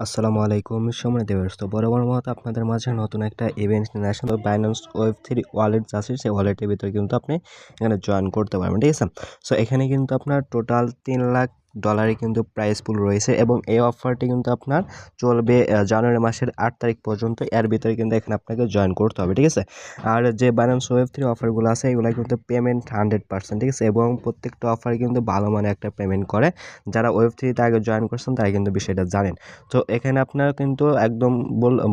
আসসালামু আলাইকুম সময় দেবস্ত তো বড় বড় মতো আপনাদের মাঝে নতুন একটা event national Binance web three wallet আছে, সেই ওয়ালেটের ভিতরে কিন্তু আপনি এখানে জয়েন করতে পারবেন, ঠিক আছে? সো এখানে কিন্তু আপনার টোটাল তিন লাখ ডলারে কিন্তু প্রাইস পুল রয়েছে এবং এই অফারটি কিন্তু আপনার চলবে জানুয়ারি মাসের আট তারিখ পর্যন্ত। এর ভিতরে কিন্তু এখানে আপনাকে জয়েন করতে হবে, ঠিক আছে? আর যে বাইন্যান্স ওয়েব থ্রি অফারগুলো আছে, এগুলো কিন্তু পেমেন্ট হান্ড্রেড পার্সেন্ট ঠিক আছে? এবং প্রত্যেকটা অফার কিন্তু ভালো মানে একটা পেমেন্ট করে। যারা ওয়েব থ্রিতে আগে জয়েন করছেন, তারা কিন্তু বিষয়টা জানেন। তো এখানে আপনার কিন্তু একদম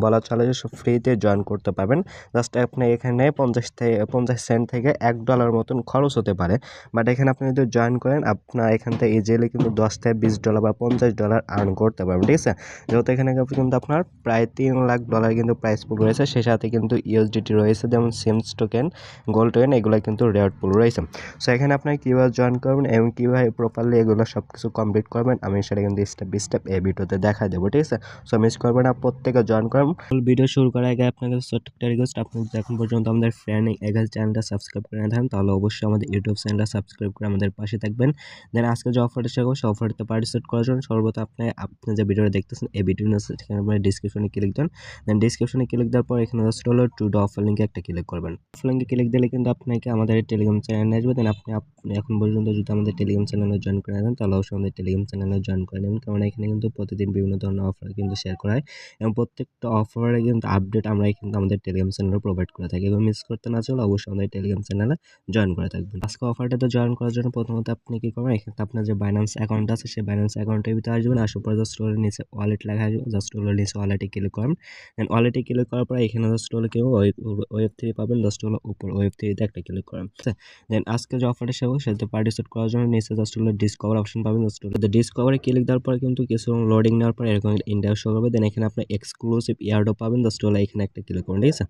বলা চলে যে ফ্রিতে জয়েন করতে পারবেন। জাস্ট আপনি এখানে পঞ্চাশ থেকে পঞ্চাশ সেন্ট থেকে এক ডলার মতন খরচ হতে পারে। বাট এখানে আপনি যদি জয়েন করেন, আপনার এখান থেকে ইজিলি কিন্তু দশ থেকে বিশ ডলার বা পঞ্চাশ ডলার আর্ন করতে পারবেন, ঠিক আছে? যেহেতু এখানে কিন্তু আপনার প্রায় তিন লাখ ডলার কিন্তু প্রাইস পুল রয়েছে সে সাথে কিন্তু ইউএসডিটি রয়েছে, যেমন সিমস টোকেন গোল্ড টোকেন এগুলো কিন্তু রেয়ার পুল রয়েছে। সো এখানে আপনার কীভাবে জয়েন করবেন এবং কীভাবে প্রপারলি এগুলো সব কিছু কমপ্লিট করবেন, আমি সেটা কিন্তু স্টেপ বাই স্টেপ এই ভিডিওতে দেখা দেবো, ঠিক আছে? সো মিস করবেন না, প্রত্যেকে জয়েন করুন। ভিডিও শুরু করার আগে আপনাকে ছোট্ট রিকোয়েস্ট আপনি এখন পর্যন্ত আমাদের ফ্রেন্ড এগাল চ্যানেলটা সাবস্ক্রাইব করে না থাকেন, তাহলে অবশ্যই আমাদের ইউটিউব চ্যানেলটা সাবস্ক্রাইব করে আমাদের পাশে থাকবেন। দেন আজকে যে অফারটা শেখাবো সেই অফারটা পার্টিসিপেট করার জন্য সর্বত আপনি আপনি যে ভিডিওটা দেখতেছেন, এই ভিডিওটা সেখানে আপনি ডিসক্রিপশনে ক্লিক দেন। দেন ডিসক্রিপশনে ক্লিক দেওয়ার পর এখানে জাস্ট হলো টু ডো অফার লিঙ্কে একটা ক্লিক করবেন। অফার লিঙ্কে ক্লিক দিলে কিন্তু আপনাকে আমাদের টেলিগ্রাম চ্যানেলে আসবে। দেন আপনি আপনি এখন পর্যন্ত যদি আমাদের টেলিগ্রাম চ্যানেলে জয়েন করে নেন তাহলে অবশ্যই আমাদের টেলিগ্রাম চ্যানেলে জয়েন করে নেবেন। কারণ এখানে কিন্তু প্রতিদিন বিভিন্ন ধরনের অফার কিন্তু শেয়ার করা হয় এবং প্রত্যেকটা অফারে কিন্তু আপডেট আমরা কিন্তু আমাদের টেলিগ্রাম চ্যানেলে প্রোভাইড করে থাকি। এবং মিস করতে না চলে অবশ্যই আমাদের টেলিগ্রাম চ্যানেলে জয়েন করে থাকবেন। আজকে অফারটাতে জয়েন করার জন্য প্রথমত আপনি কী করবেন? এখানে আপনার যে বাইন্যান্স অ্যাকাউন্ট আছে, সেই বাইন্যান্স অ্যাকাউন্টের ভিতরে আসবেন। আসার পর জাস্ট হলো নিচে ওয়ালেট লেখা আসবে। জাস্ট হলো নিচে ওয়ালেটে ক্লিক করেন দেন ওয়ালেটে ক্লিক করার পর এখানে জাস্ট হলো কেউ ওয়েব থ্রি পাবেন। জাস্ট হলো উপর ওয়েব থ্রিতে একটা ক্লিক করেন দেন আজকে যে অফারটা সেবো সেটাতে পার্টিসিপেট করার জন্য নিচে জাস্ট হলো ডিসকভার অপশন পাবেন জাস্ট হলো ডিসকভারে ক্লিক দেওয়ার পরে কিন্তু কিছু লোডিং নেওয়ার পর এরকম ইন্ডিয়া শো করবে দেন এখানে আপনি এক্সক্লুসিভ ইয়ারডও পাবেন জাস্ট হলো এখানে একটা ক্লিক করুন, ঠিক আছে?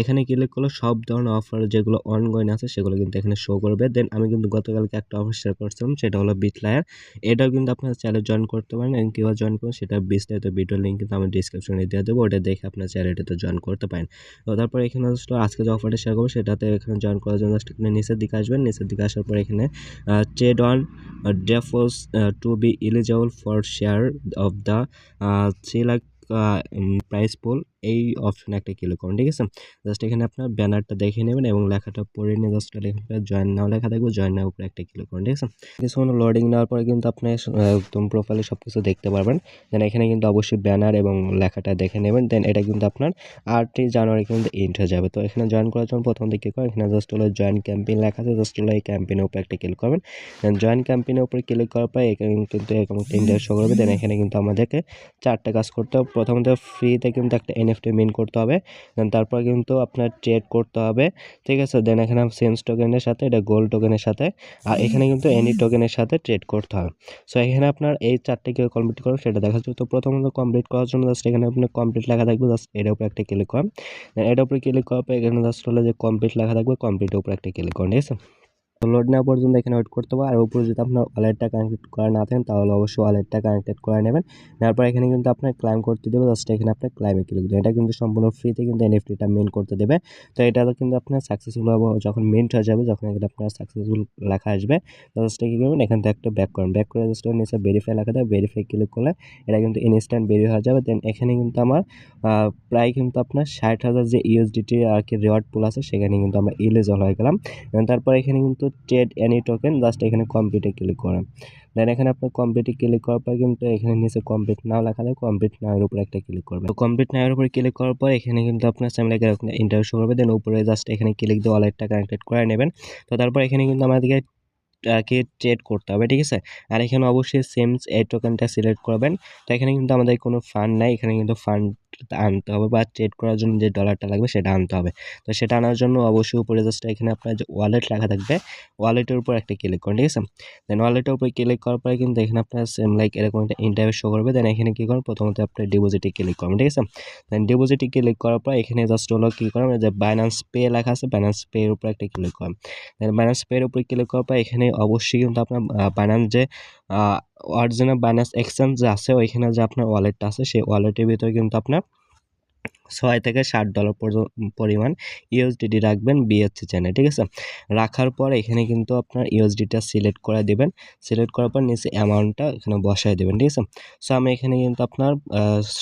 এখানে ক্লিক করলে সব ধরনের অফার যেগুলো অনগোয়িং আছে সেগুলো কিন্তু এখানে শো করবে দেন আমি কিন্তু গতকালকে একটা অফার শেয়ার করছিলাম, সেটা হলো বিট লায়ার এটাও কিন্তু আপনার চ্যানেল জয়েন করতে পারেন এবং কীভাবে জয়েন করবেন সেটা বিস্তারিত ভিডিও লিঙ্ক কিন্তু আমি ডিসক্রিপশনে দিয়ে দেবো, ওটা দেখে আপনার চ্যানেলটাতে জয়েন করতে পারেন। তো তারপর এখানে আজকে যে অফারটা শেয়ার করব, সেটাতে এখানে জয়েন করার জন্য জাস্ট নিচের দিকে আসবেন, নিচের দিকে আসার পর এখানে trade on ডেফোস to be eligible for share of the three lakh price pool এই অপশনে একটা ক্লিক করুন, ঠিক আছে? জাস্ট এখানে আপনার ব্যানারটা দেখে নেবেন এবং লেখাটা পড়ে নিয়ে জাস্ট এখানে জয়েন নাও লেখা থাকবে জয়েন নাও উপরে একটা ক্লিক করুন, ঠিক আছে? কিছুক্ষণ লোডিং নেওয়ার পরে কিন্তু আপনি একদম প্রোফাইলে সব কিছু দেখতে পারবেন। দেন এখানে কিন্তু অবশ্যই ব্যানার এবং লেখাটা দেখে নেবেন। দেন এটা কিন্তু আপনার আটই জানুয়ারি কিন্তু এন্ড হয়ে যাবে। তো এখানে জয়েন করার জন্য প্রথম দিকে করেন, এখানে জাস্ট হলো জয়েন ক্যাম্পেইন লেখা আছে জাস্ট হলো এই ক্যাম্পেইনের উপরে একটা ক্লিক করবেন। দেন জয়েন ক্যাম্পেইনের উপরে ক্লিক করার পরে এখানে কিন্তু এরকম ইন্ডিয়া শো করবে। দেন এখানে কিন্তু আমাদেরকে চারটা কাজ করতে হবে। প্রথমত ফ্রিতে কিন্তু একটা এনএফটি মিন করতে হবে দেন তারপর কিন্তু আপনার ট্রেড করতে হবে, ঠিক আছে? দেন এখানে সেন্স টোকেনের সাথে, এটা গোল্ড টোকেনের সাথে, আর এখানে কিন্তু এনি টোকেনের সাথে ট্রেড করতে হবে। সো এখানে আপনার এই চারটে কীভাবে কমপ্লিট করবেন সেটা দেখা যাচ্ছে। তো প্রথমত কমপ্লিট করার জন্য জাস্ট এখানে আপনার কমপ্লিট লেখা থাকবে জাস্ট এটার উপরে একটা ক্লিক করেন। এটার উপরে ক্লিক করার পর এখানে জাস্ট হলো যে কমপ্লিট লেখা থাকবে কমপ্লিটের উপরে একটা ক্লিক করেন, ঠিক আছে? লোড নেওয়া পর্যন্ত এখানে ওয়েট করতে হবে। আর উপরে যদি আপনার ওয়ালেটটা কানেক্টেড করা না থাকেন তাহলে অবশ্যই ওয়ালেটটা কানেক্টেড করে নেবেন। তারপর এখানে কিন্তু আপনার ক্লাইম করতে দেবে। জাস্ট এখানে আপনার ক্লাইমে ক্লিক দেবেন এটা কিন্তু সম্পূর্ণ ফ্রিতে কিন্তু এনএফটিটা মেন করতে দেবে। তো এটা কিন্তু আপনার সাকসেসফুল হবে। যখন মেন্ট হয়ে যাবে যখন এখানে আপনার সাকসেসফুল লেখা আসবে জাস্ট কী করবেন? এখান থেকে একটা ব্যাক করেন ব্যাক করে জাস্ট নিচে ভেরিফাই লেখা দেবে। ভেরিফাই ক্লিক করলে এটা কিন্তু ইনস্ট্যান্ট বেরি হয়ে যাবে। দেন এখানে কিন্তু আমার প্রায় কিন্তু আপনার ষাট হাজার যে ইউএসডিটি আর কি রিওয়ার্ড পুল আছে, সেখানে কিন্তু আমরা ইলিজল হয়ে গেলাম। তারপর এখানে কিন্তু ট্রেড এনি টোকেন জাস্ট এখানে কমপ্লিটে ক্লিক করেন। দেন এখানে আপনার কমপ্লিটে ক্লিক করার পর কিন্তু এখানে নিচে কমপ্লিট নাও লেখা থাকে কমপ্লিট নাওয়ের উপরে একটা ক্লিক করবেন। তো কমপ্লিট নাওয়ের উপরে ক্লিক করার পর এখানে কিন্তু আপনার সামনে ইন্টারভিউ করবে দেন উপরে জাস্ট এখানে ক্লিক দিয়ে ওয়ালেটটা কানেক্টেড করে নেবেন। তো তারপর এখানে কিন্তু আমাদেরকে কে ট্রেড করতে হবে, ঠিক আছে? আর এখানে অবশ্যই সেমস এই টোকেনটা সিলেক্ট করবেন। তো এখানে কিন্তু আমাদের কোনো ফান্ড নাই, এখানে কিন্তু ফান্ড আনতে হবে বা ট্রেড করার জন্য যে ডলারটা লাগবে সেটা আনতে হবে। তো সেটা আনার জন্য অবশ্যই উপরে জাস্ট এখানে আপনার যে ওয়ালেট লেখা থাকবে ওয়ালেটের উপর একটা ক্লিক করুন, ঠিক আছে? দেন ওয়ালেটের উপরে ক্লিক করার পরে কিন্তু এখানে আপনার সেম লাইক এরকম একটা ইন্টারভিউ শো করবে। দেন এখানে কী করুন? প্রথমত আপনার ডিপোজিটে ক্লিক করবেন ঠিক আছে? দেন ডিপোজিটে ক্লিক করার পর এখানে জাস্ট হলো কী করবেন যে বাইন্যান্স পে লেখা আছে বাইন্যান্স পে এর উপর একটা ক্লিক করেন। দেন বাইন্যান্স পে এর উপরে ক্লিক করার পর এখানে অবশ্যই কিন্তু আপনার বাইন্যান্স যে অরিজিনাল বাইন্যান্স এক্সচেঞ্জ আছে ওইখানে যে আপনার ওয়ালেটটা আছে সেই ওয়ালেটের ভিতরে কিন্তু আপনার ছয় থেকে ষাট ডলার পরিমাণ ইউএসডিটি রাখবেন বিএসসি চেনে ঠিক আছে? রাখার পর এখানে কিন্তু আপনার ইউএসডিটা সিলেক্ট করে দেবেন। সিলেক্ট করার পর নিচে অ্যামাউন্টটা এখানে বসায় দেবেন, ঠিক আছে? সো আমি এখানে কিন্তু আপনার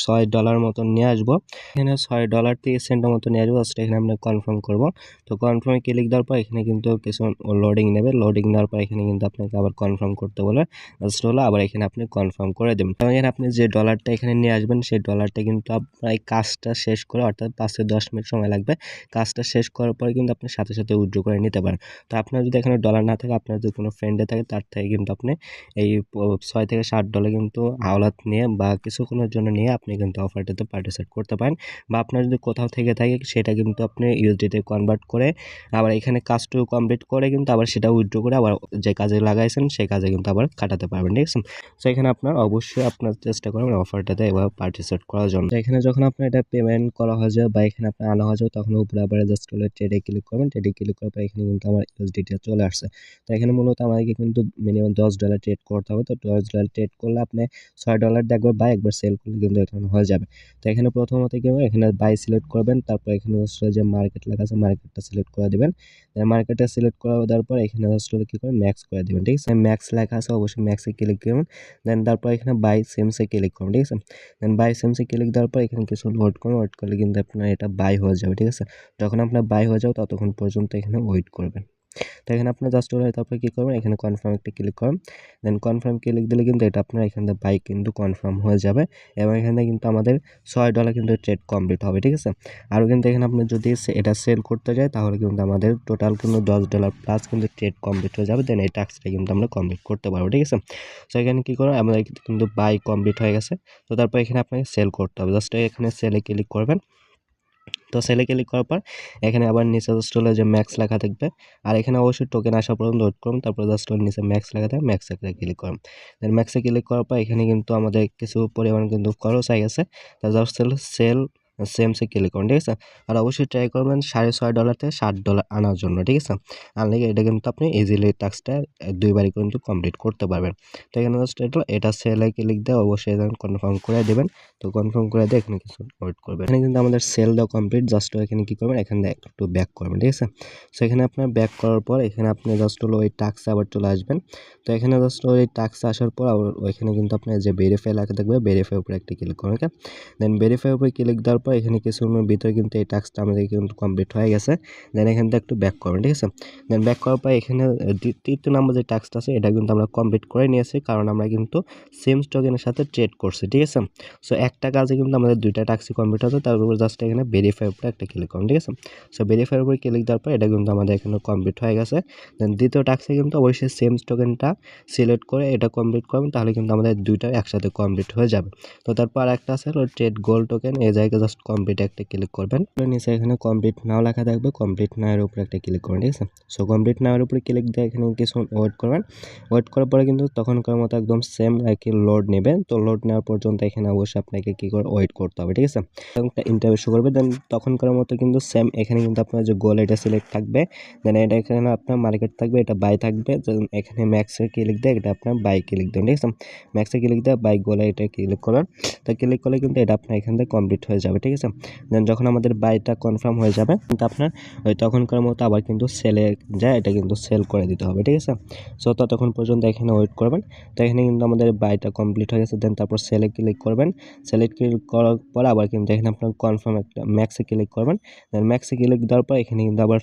ছয় ডলার মতো নিয়ে আসব। এখানে ছয় ডলার তিরিশ সেন্টের মতো নিয়ে আসব। জাস্ট এখানে আমরা কনফার্ম করব। তো কনফার্মে ক্লিক দেওয়ার পর এখানে কিন্তু কিছু লোডিং নেবে। লোডিং নেওয়ার পর এখানে কিন্তু আপনাকে আবার কনফার্ম করতে বলে। জাস্ট হলো আবার এখানে আপনি কনফার্ম করে দেবেন। এবং এখানে আপনি যে ডলারটা এখানে নিয়ে আসবেন, সেই ডলারটা কিন্তু আপনার এই কাজটা শেষ করে অর্থাৎ পাঁচ থেকে দশ মিনিট সময় লাগবে। কাজটা শেষ করার পরে কিন্তু আপনি সাথে সাথে উইথড্র করে নিতে পারেন। তো আপনার যদি এখানে ডলার না থাকে, আপনার যদি কোনো ফ্রেন্ডে থাকে, তার থেকে কিন্তু আপনি এই ছয় থেকে ষাট ডলার কিন্তু আওলাদ নিয়ে বা কিছুক্ষণের জন্য নিয়ে আপনি কিন্তু অফারটাতে পার্টিসিপেট করতে পারেন। বা আপনার যদি কোথাও থেকে থাকে, সেটা কিন্তু আপনি ইউএসডিতে কনভার্ট করে আবার এখানে কাজটুকু কমপ্লিট করে কিন্তু আবার সেটা উইথড্র করে আবার যে কাজে লাগাইছেন, সেই কাজে কিন্তু আবার কাটাতে পারবেন, ঠিক আছে? তো এখানে আপনার অবশ্যই আপনার চেষ্টা করবেন অফারটাতে এবার পার্টিসিপেট করার জন্য। এখানে যখন আপনার এটা পেমেন্ট করা হয়ে যায় বা এখানে আপনার আনা হয়ে যায় তখন উপরে আবার জাস্ট হলে ট্রেডে ক্লিক করবেন। ট্রেডে ক্লিক করার পর এখানে কিন্তু আমার ইউএসডিটা চলে আসছে। তো এখানে মূলত আমাদেরকে কিন্তু মিনিমাম দশ ডলার ট্রেড করতে হবে। তো দশ ডলার ট্রেড করলে আপনি ছয় ডলার একবার বাই একবার সেল করলে কিন্তু এখানে হয়ে যাবে। তো এখানে প্রথমত কি হবে? এখানে বাই সিলেক্ট করবেন, তারপর এখানে যে মার্কেট লেখা আছে মার্কেটটা সিলেক্ট করে দেবেন। মার্কেটটা সিলেক্ট করে দেওয়ার পর এখানে হলে কী করে ম্যাক্স করে দেবেন, ঠিক আছে? ম্যাক্স লেখা আছে, অবশ্যই ম্যাক্সে ক্লিক করবেন দেন তারপর এখানে বাই সেমসে ক্লিক করুন, ঠিক আছে? দেন বাই সেমসে ক্লিক দেওয়ার পর এখানে কিছু লোড করুন করলে কিন্তু আপনার এটা বাই হয়ে যাবে, ঠিক আছে? যখন আপনার বাই হয়ে যাবে, ততক্ষণ পর্যন্ত এখানে ওয়েট করবেন। তো এখানে আপনার জাস্ট ওরা তারপরে কী করবেন, এখানে কনফার্ম একটা ক্লিক করুন। দেন কনফার্ম ক্লিক দিলে কিন্তু এটা আপনার এখান থেকে বাই কিন্তু কনফার্ম হয়ে যাবে এবং এখানে কিন্তু আমাদের ছয় ডলার কিন্তু ট্রেড কমপ্লিট হবে, ঠিক আছে? আরও কিন্তু এখানে আপনি যদি এটা সেল করতে যায়, তাহলে কিন্তু আমাদের টোটাল কিন্তু দশ ডলার প্লাস কিন্তু ট্রেড কমপ্লিট হয়ে যাবে। দেন এই টাস্কটা কিন্তু আমরা কমপ্লিট করতে পারব, ঠিক আছে? তো এখানে কী করব আমাদের কিন্তু বাই কমপ্লিট হয়ে গেছে। তো তারপর এখানে আপনাকে সেল করতে হবে। জাস্ট এখানে সেলে ক্লিক করবেন। তো সেলে ক্লিক করার পর, এখানে আবার নিচে জাস্ট হলে যে ম্যাক্স লেখা থাকবে। আর এখানে অবশ্যই টোকেন আসা পর্যন্ত ওয়েট করুন, তারপর জাস্ট হলে নিচে ম্যাক্স লেখা থাকে ম্যাক্স একটা ক্লিক করুন। দেন ম্যাক্সে ক্লিক করার পর, এখানে কিন্তু আমাদের কিছু পরিমাণ কিন্তু খরচ হয়ে গেছে। তা জাস্ট হলো সেল সেমসে ক্লিক করুন, ঠিক আছে? আর অবশ্যই ট্রাই করবেন সাড়ে ছয় ডলার থেকে ষাট ডলার আনার জন্য, ঠিক আছে? আনলে এটা কিন্তু আপনি ইজিলি টাস্কটা দুইবারই কিন্তু কমপ্লিট করতে পারবেন। তো এখানে জাস্ট এটা সেলে ক্লিক দিয়ে অবশ্যই এখানে কনফার্ম করে দেবেন। তো কনফার্ম করে দিয়ে এখানে কিছু ওয়েট করবেন। এখানে কিন্তু আমাদের সেল দেওয়া কমপ্লিট জাস্ট এখানে কী করবেন? এখানে একটু ব্যাক করবেন, ঠিক আছে? সো এখানে আপনার ব্যাক করার পর এখানে আপনি জাস্ট হলো ওই টাক্সে আবার চলে আসবেন। তো এখানে জাস্ট ওই টাক্সে আসার পর ওইখানে কিন্তু আপনার যে ভেরিফাই লেখা থাকবে ভেরিফাই উপরে একটা ক্লিক করুন ওকে দেন ভেরিফাই উপরে ক্লিক দেওয়ার পর এখানে কিছু সময়ের ভিতরে কিন্তু এই টাস্কটা আমাদের কিন্তু কমপ্লিট হয়ে গেছে। দেন এখান থেকে একটু ব্যাক করবেন, ঠিক আছে? দেন ব্যাক করার পর এখানে তৃতীয় নম্বর যে টাস্কটা আছে, এটা কিন্তু আমরা কমপ্লিট করে নিয়েছি, কারণ আমরা কিন্তু সেম স্টকের সাথে ট্রেড করছি, ঠিক আছে? সো একটা কাজে কিন্তু আমাদের দুইটা টাস্কই কমপ্লিট হতো তার উপর জাস্ট এখানে ভেরিফাই উপরে একটা ক্লিক করুন, ঠিক আছে? সো ভেরিফাই উপরে ক্লিক দেওয়ার পর এটা কিন্তু আমাদের এখানে কমপ্লিট হয়ে গেছে। দেন দ্বিতীয় টাস্কে কিন্তু অবশ্যই সেম স্টকেনটা সিলেক্ট করে এটা কমপ্লিট করবেন, তাহলে কিন্তু আমাদের দুইটা একসাথে কমপ্লিট হয়ে যাবে। তো তারপর আর একটা আছে ট্রেড গোল টোকেন এই জায়গায় জাস্ট কমপ্লিট একটা ক্লিক করবেন। নিচে এখানে কমপ্লিট নাও লেখা থাকবে কমপ্লিট নাওয়ের উপরে একটা ক্লিক করবেন, ঠিক আছে? সো কমপ্লিট নাওয়ের উপরে ক্লিক দিয়ে এখানে কিছু ওয়েট করবেন। ওয়েট করার পরে কিন্তু তখনকার মতো একদম সেম আর লোড নেবে তো লোড নেওয়ার পর্যন্ত এখানে অবশ্যই আপনাকে কী করে ওয়েট করতে হবে, ঠিক আছে? ইন্টারভিউ শো করবে দেন তখনকার মতো কিন্তু সেম এখানে কিন্তু আপনার যে গোল এটা সিলেক্ট থাকবে। দেন এটা এখানে আপনার মার্কেট থাকবে, এটা বাই থাকবে। এখানে ম্যাক্সে ক্লিক দিয়ে এটা আপনার বাই ক্লিক দেবেন, ঠিক আছে? ম্যাক্সে ক্লিক দিয়ে বাই গোলে এটা ক্লিক করবেন। তো ক্লিক করলে কিন্তু এটা আপনার এখান থেকে কমপ্লিট হয়ে যাবে ঠিক আছে? দেন যখন আমাদের বাইটা কনফার্ম হয়ে যাবে, কিন্তু আপনার, ওই তখনকার মতো আবার কিন্তু সেলে যায়, এটা কিন্তু সেল করে দিতে হবে, ঠিক আছে? সো ততক্ষণ পর্যন্ত এখানে ওয়েট করবেন। তো এখানে কিন্তু আমাদের বাইটা কমপ্লিট হয়ে গেছে দেন তারপর সেলে ক্লিক করবেন। সেলেক্ট ক্লিক করার পর আবার কিন্তু এখানে আপনার কনফার্ম একটা ম্যাক্সে ক্লিক করবেন। দেন ম্যাক্সে ক্লিক দেওয়ার পর এখানে কিন্তু আবার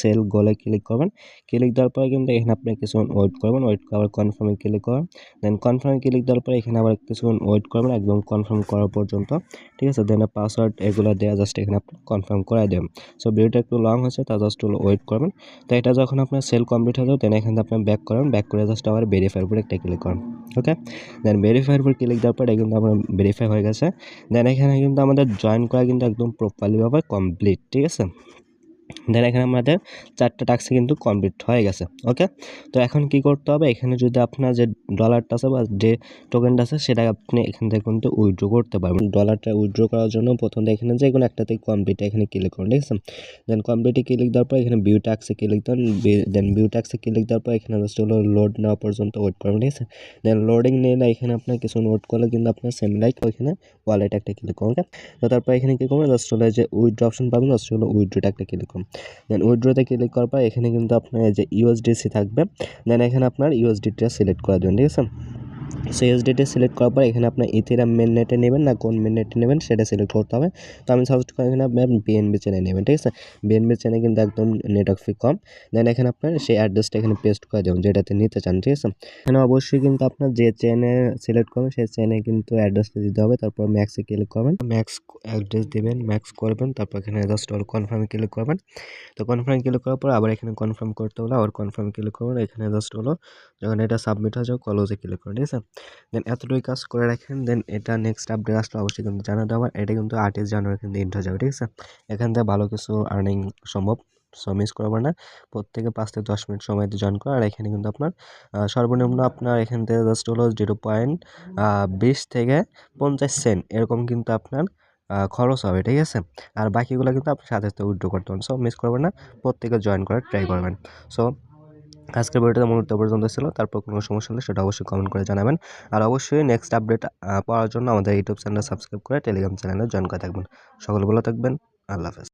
সেল গোলে ক্লিক করবেন। ক্লিক দেওয়ার পরে কিন্তু এখানে আপনি কিছুক্ষণ ওয়েট করবেন ওয়েট করে আবার কনফার্মে ক্লিক করবেন। দেন কনফার্মে ক্লিক দেওয়ার পরে এখানে আবার কিছুক্ষণ ওয়েট করবেন, একদম কনফার্ম করার পর্যন্ত, ঠিক আছে? দেন পাসওয়ার্ড এগুলো দেওয়া জাস্ট এখানে আপনি কনফার্ম করে দেবেন। সো ভিডিওটা একটু লং হচ্ছে তা জাস্ট হলো ওয়েট করবেন। তো এটা যখন আপনার সেল কমপ্লিট হয়ে যাবে দেন এখানে আপনি ব্যাক করেন। ব্যাক করে জাস্ট আবার ভেরিফাইয়ের উপরে একটা ক্লিক করেন ওকে দেন ভেরিফাইয়ের উপর ক্লিক দেওয়ার পর কিন্তু আমার ভেরিফাই হয়ে গেছে। দেন এখানে কিন্তু আমাদের জয়েন করা কিন্তু একদম প্রপারলিভাবে কমপ্লিট ঠিক আছে? দেন এখানে আমাদের চারটা টাস্ক কিন্তু কমপ্লিট হয়ে গেছে ওকে তো এখন কি করতে হবে? এখানে যদি আপনার যে ডলারটা আছে বা যে টোকেনটা আছে, সেটা আপনি এখান থেকে কিন্তু উইথড্র করতে পারবেন। ডলারটা উইথড্র করার জন্য প্রথমে এখানে যে কোনো একটাতে কমপ্লিট এখানে ক্লিক করুন, ঠিক আছে? দেন কমপ্লিটে ক্লিক দেওয়ার পর এখানে ভিউ ট্যাক্সে ক্লিক দেন দেন ভিউ ট্যাক্সে ক্লিক দেওয়ার পর এখানে জাস্ট হলো লোড নেওয়া পর্যন্ত ওয়েট করবেন, ঠিক আছে? দেন লোডিং নিয়ে না এখানে আপনার কিছু নোট করলে কিন্তু আপনার সেম লাইক ওইখানে ওয়ালেট একটা ক্লিক করুন তো তারপর এখানে কী করবেন? জাস্ট হলো যে উইড্রো অপশন পাবেন জাস্ট হলো উইথড্রোটা একটা ক্লিক করুন। দেন উইড্রোতে ক্লিক করার পর এখানে কিন্তু আপনার যে ইউএসডিসি থাকবে। দেন এখানে আপনার ইউএসডিটা সিলেক্ট করে দেবেন Foundation আছে সো ইউএসডিটি সিলেক্ট করার পর এখানে আপনার ইথেরিয়াম মেন নেটে নেবেন, না কোন মেন নেটে নেবেন সেটা সিলেক্ট করতে হবে। তো আমি সাজেস্ট করি এখানে আপনার বিএনবি চেনে নেবেন, ঠিক আছে? বিএনবি চেনে কিন্তু একদম নেটওয়ার্ক ফি কম। দেন এখানে আপনার সেই অ্যাড্রেসটা এখানে পেস্ট করে দেবেন যেটাতে নিতে চান, ঠিক আছে? এখানে অবশ্যই কিন্তু আপনার যে চেনে সিলেক্ট করবেন, সেই চেনে কিন্তু অ্যাড্রেসটা দিতে হবে। তারপর ম্যাক্সে ক্লিক করবেন ম্যাক্স অ্যাড্রেস দেবেন ম্যাক্স করবেন, তারপর এখানে জাস্ট অল কনফার্মে ক্লিক করবেন। তো কনফার্ম ক্লিক করার পর আবার এখানে কনফার্ম করতে হলে আবার কনফার্ম ক্লিক করবেন। এখানে জাস্ট হলো যখন এটা সাবমিট হয়ে যাবে কলোজে ক্লিক করুন ঠিক আছে? দেন এতটুকু কাজ করে রাখেন দেন এটা নেক্সট আপডেট আসলে অবশ্যই কিন্তু জানাতে হবে। এটা কিন্তু আঠাশ জানুয়ারি কিন্তু এন্ড হয়ে যাবে, ঠিক আছে? এখান থেকে ভালো কিছু আর্নিং সম্ভব সো মিস করবেন না। প্রত্যেকে পাঁচ থেকে দশ মিনিট সময় জয়েন করা আর এখানে কিন্তু আপনার সর্বনিম্ন আপনার এখান থেকে জাস্ট হলো জিরো পয়েন্ট বিশ থেকে পঞ্চাশ সেন্ট এরকম কিন্তু আপনার খরচ হবে, ঠিক আছে? আর বাকিগুলো কিন্তু আপনি সাথে সাথে উইথড্র করতে পারেন সো মিস করবেন না। প্রত্যেকে জয়েন করার ট্রাই করবেন। সো আজকের ভিডিওটা মূলত পর্যন্ত ছিল তারপর কোনো সমস্যা হলে সেটা অবশ্যই কমেন্ট করে জানাবেন। আর অবশ্যই নেক্সট আপডেট পাওয়ার জন্য আমাদের ইউটিউব চ্যানেল সাবস্ক্রাইব করে টেলিগ্রাম চ্যানেলে জয়েন করে থাকবেন। সকলে ভালো থাকবেন। আল্লাহ হাফেজ।